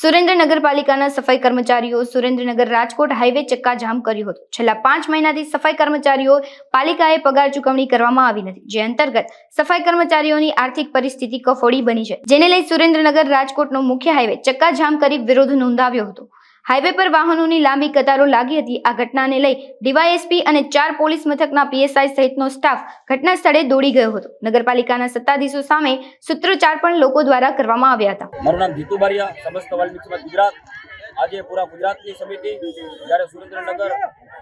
સુરેન્દ્રનગર પાલિકાના સફાઈ કર્મચારીઓ સુરેન્દ્રનગર રાજકોટ હાઈવે ચક્કાજામ કર્યું હતું. છેલ્લા પાંચ મહિનાથી સફાઈ કર્મચારીઓ પાલિકાએ પગાર ચૂકવણી કરવામાં આવી નથી. જે અંતર્ગત સફાઈ કર્મચારીઓની આર્થિક પરિસ્થિતિ કફોડી બની છે. જેને લઈ સુરેન્દ્રનગર રાજકોટનો મુખ્ય હાઈવે ચક્કાજામ કરી વિરોધ નોંધાવ્યો હતો. હાઈવે પર વાહનોની લાંબી કતારો લાગી હતી. આ ઘટનાને લઈ ડીવાયએસપી અને ચાર પોલીસ મથકના પીએસઆઈ સહિતનો સ્ટાફ ઘટના સ્થળે દોડી ગયો હતો. નગરપાલિકાના સત્તાધીશો સામે સૂત્રોચ્ચાર પણ લોકો દ્વારા કરવામાં આવ્યા હતા. મારું નામ જીતુ બારિયા, સમસ્ત ગુજરાત. આજે પૂરા ગુજરાતની સમિતિ, જ્યારે સુરેન્દ્રનગર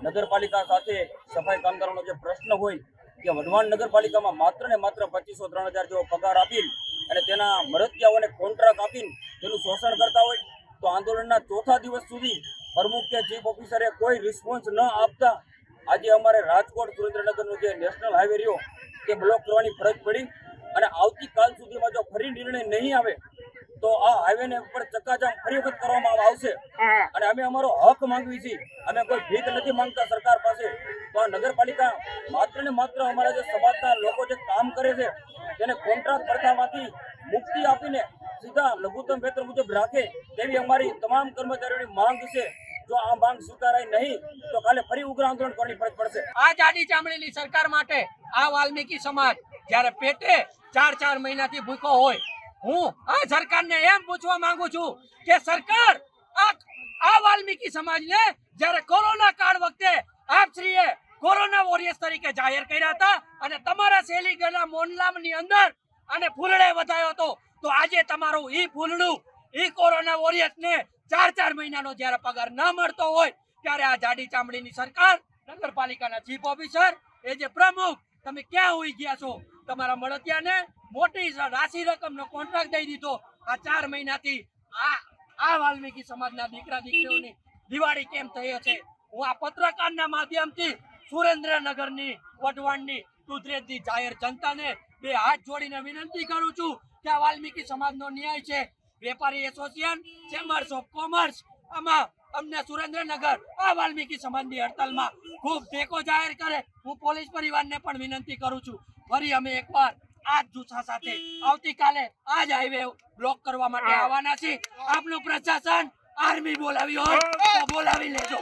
નગરપાલિકા સાથે સફાઈ કામદારોનો જે પ્રશ્ન હોય, કે વઢવાણ નગરપાલિકામાં માત્ર ને માત્ર પચીસો, ત્રણ હજાર જેવો પગાર આપીને અને તેના મરતિયાઓને કોન્ટ્રાક્ટ આપીને તેનું શોષણ કરતા હોય આંદોલનના ચોથા દિવસ સુધી પ્રમુખ કે ચીફ ઓફિસરે કોઈ રિસ્પોન્સ ન આપતા આજે અમારે રાજકોટ સુરેન્દ્રનગરનો જે નેશનલ હાઈવે રહ્યો તે બ્લોક કરવાની ફરજ પડી અને આવતીકાલ સુધીમાં જો ફરી નિર્ણય નહીં આવે તો આ હાઈવેને ઉપર ચક્કાજામ ફરી વખત કરવામાં આવશે. અને અમે અમારો હક માંગવી છીએ. અમે કોઈ ભીખ નથી માંગતા સરકાર પાસે. તો આ નગરપાલિકા માત્ર ને માત્ર અમારા જે સમાજના લોકો જે કામ કરે છે તેને કોન્ટ્રાક્ટ પડતામાંથી મુક્તિ આપીને સીધા લઘુત્તમ વેતન મુજબ રાખે તેવી અમારી તમામ કર્મચારીઓની માંગ છે. જો આ માંગ સ્વીકારાય નહીં, તો કાલે ફરી ઉગ્ર આંદોલન કરવાની ફરજ પડશે. આ જાડી ચામડીની સરકાર માટે આ વાલ્મીકી સમાજ જ્યારે પેટે ચાર ચાર મહિનાથી ભૂખો હોય, હું આ સરકારને એમ પૂછવા માંગુ છું કે સરકાર આ આ વાલ્મીકી સમાજને જ્યારે કોરોના કાળ વખતે આપ શ્રીએ કોરોના વોરિયર્સ તરીકે જાહેર કર્યા હતા અને તમારા શેલીગઢના મોનલામની અંદર અને ફૂલડે વધાયો હતો તો આજે તમારું ઈ ફૂલડું ઈ કોરોના વોરિયર્સને ચાર ચાર મહિનાનો જ્યારે પગાર ન મળતો હોય, ત્યારે આ જાડી ચામડીની સરકાર, નગરપાલિકાના ચીફ ઓફિસર, એ જે પ્રમુખ, તમે ક્યાં હોઈ ગયા છો? તમારા મળતિયાને મોટી રાશિ રકમનો કોન્ટ્રાક્ટ દઈ દીધો. આ ચાર મહિનાથી આ આ વાલ્મીકી સમાજના દીકરા દીકરીઓની દિવાળી કેમ થઈ છે હું આ પત્રકારના માધ્યમથી સુરેન્દ્રનગરની વઢવાણની દુધરેજની જાહેર જનતાને બે હાથ જોડીને વિનંતી કરું છું કે આ વાલ્મીકી સમાજનો ન્યાય છે. વેપારી એસોસિએશન ચેમ્બર્સ ઓફ કોમર્સ આમાં અમને સુરેન્દ્રનગર આ વાલ્મીકી સમાજની હડતાલમાં ખૂબ ટેકો જાહેર કરે. હું પોલીસ પરિવારને પણ વિનંતી કરું છું. ફરી અમે એકવાર આ જ જુસ્સા સાથે આવતીકાલે આ જ હાઈવે બ્લોક કરવા માટે આવવાના છીએ. આપનું પ્રશાસન આર્મી બોલાવી હોય તો બોલાવી લેજો.